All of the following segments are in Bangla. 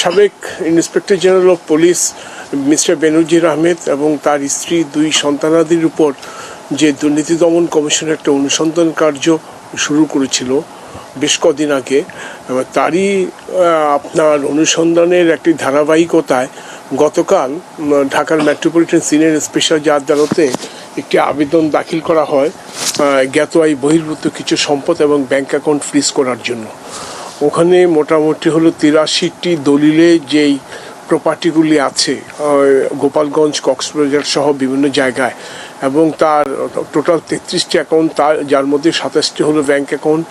সাবেক inspector general of police mister Benazir Ahmed এবং তার স্ত্রী দুই সন্তানাদির উপর যে দুর্নীতি দমন কমিশন একটা অনুসন্ধান কার্য শুরু করেছিল বেশ কদিন আগে, তারই আপনার অনুসন্ধানের একটি ধারাবাহিকতায় গতকাল ঢাকার মেট্রোপলিটন সিনিয়র স্পেশাল জাজ আদালতে একটি আবেদন দাখিল করা হয় জ্ঞাত আয় বহির্ভূত কিছু সম্পদ এবং ব্যাংক অ্যাকাউন্ট ফ্রিজ করার জন্য। ওখানে মোটামুটি হলো তিরাশিটি দলিলে যেই প্রপার্টিগুলি আছে গোপালগঞ্জ, কক্সবাজার সহ বিভিন্ন জায়গায়। এবং তার টোটাল তেত্রিশটি অ্যাকাউন্ট তার, যার মধ্যে সাতাশটি হলো ব্যাংক অ্যাকাউন্ট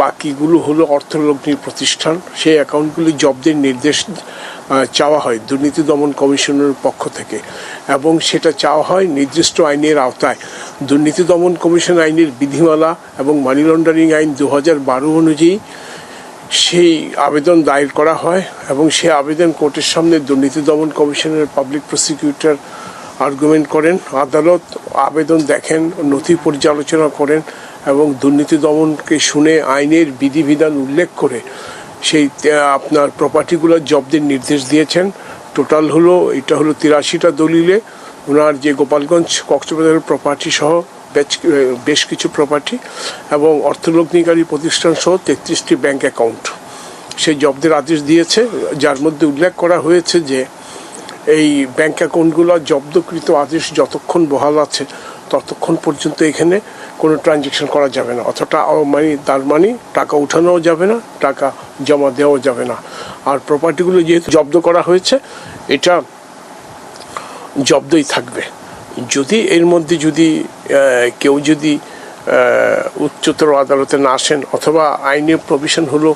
বাকিগুলো হলো অর্থলগ্নির প্রতিষ্ঠান। সেই অ্যাকাউন্টগুলি জব্দের নির্দেশ চাওয়া হয় দুর্নীতি দমন কমিশনের পক্ষ থেকে। এবং সেটা চাওয়া হয় নির্দিষ্ট আইনের আওতায়। দুর্নীতি দমন কমিশন আইনের বিধিমালা এবং মানি লন্ডারিং আইন দু হাজার বারো অনুযায়ী সেই আবেদন দায়ের করা হয় এবং সেই আবেদন কোর্টের সামনে দুর্নীতি দমন কমিশনের পাবলিক প্রসিকিউটর আর্গুমেন্ট করেন, আদালত আবেদন দেখেন, নথি পর্যালোচনা করেন এবং দুর্নীতি দমনকে শুনে আইনের বিধিবিধান উল্লেখ করে সেই আপনার প্রপার্টিগুলো জব্দের নির্দেশ দিয়েছেন। টোটাল হলো, এটা হলো তিরাশিটা দলিলে ওনার যে গোপালগঞ্জ কক্সবাজারের প্রপার্টি সহ বেশ কিছু প্রপার্টি এবং অর্থলগ্নিকারী প্রতিষ্ঠান সহ তেত্রিশটি ব্যাংক অ্যাকাউন্ট সেই জব্দের আদেশ দিয়েছে, যার মধ্যে উল্লেখ করা হয়েছে যে, এই ব্যাংক অ্যাকাউন্টগুলো জব্দকৃত আদেশ যতক্ষণ বহাল আছে, ততক্ষণ পর্যন্ত এখানে কোনো ট্রানজ্যাকশন করা যাবে না। অতটা মানে তার মানে টাকা উঠানোও যাবে না, টাকা জমা দেওয়াও যাবে না। আর প্রপার্টিগুলো যেহেতু জব্দ করা হয়েছে, এটা জব্দই থাকবে। যদি এর মধ্যে যদি কেউ যদি উচ্চতর আদালতে না আসেন অথবা আইনে প্রভিশন হলো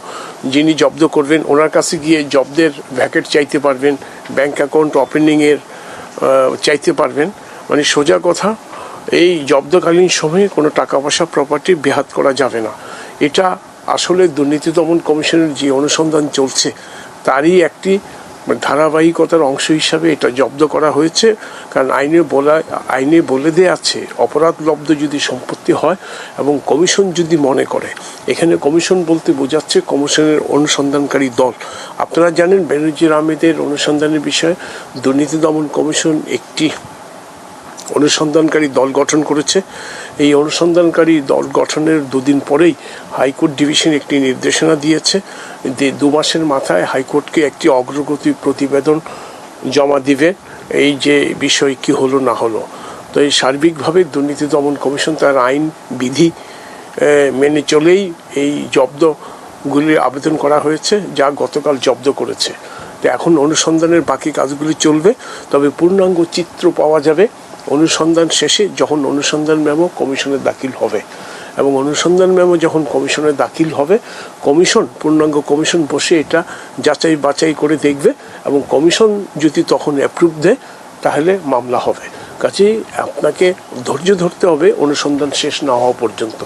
যিনি জব্দ করবেন, ওনার কাছে গিয়ে জব্দের ভ্যাকেট চাইতে পারবেন, ব্যাংক অ্যাকাউন্ট ওপেনিংয়ের চাইতে পারবেন। মানে সোজা কথা, এই জব্দকালীন সময়ে কোনো টাকা পয়সা প্রপার্টি বেহাত করা যাবে না। এটা আসলে দুর্নীতি দমন কমিশনের যে অনুসন্ধান চলছে, তারই একটি ধারাবাহিকতার অংশ হিসাবে এটা জব্দ করা হয়েছে, কারণ আইনে বলা, আইনে বলে দেয়া আছে, অপরাধ লব্ধ যদি সম্পত্তি হয় এবং কমিশন যদি মনে করে। এখানে কমিশন বলতে বোঝাচ্ছে কমিশনের অনুসন্ধানকারী দল। আপনারা জানেন বেনজির আহমেদের অনুসন্ধানের বিষয়ে দুর্নীতি দমন কমিশন একটি অনুসন্ধানকারী দল গঠন করেছে। এই অনুসন্ধানকারী দল গঠনের দুদিন পরেই হাইকোর্ট ডিভিশন একটি নির্দেশনা দিয়েছে। যে দু মাসের মাথায় হাইকোর্টকে একটি অগ্রগতি প্রতিবেদন জমা দিবে। এই যে বিষয় কি হলো, না হলো। তো এই সার্বিকভাবে দুর্নীতি দমন কমিশন তার আইন বিধি মেনে চলেই এই জব্দগুলির আবেদন করা হয়েছে, যা গতকাল জব্দ করেছে। তো এখন অনুসন্ধানের বাকি কাজগুলি চলবে, তবে পূর্ণাঙ্গ চিত্র পাওয়া যাবে। অনুসন্ধান শেষে যখন অনুসন্ধান মেমো কমিশনে দাখিল হবে। এবং অনুসন্ধান মেমো যখন কমিশনে দাখিল হবে, কমিশন, পূর্ণাঙ্গ কমিশন বসে এটা যাচাই বাছাই করে দেখবে এবং কমিশন যদি তখন অ্যাপ্রুভ দেয়, তাহলে মামলা হবে। কাজেই আপনাকে ধৈর্য ধরতে হবে অনুসন্ধান শেষ না হওয়া পর্যন্ত।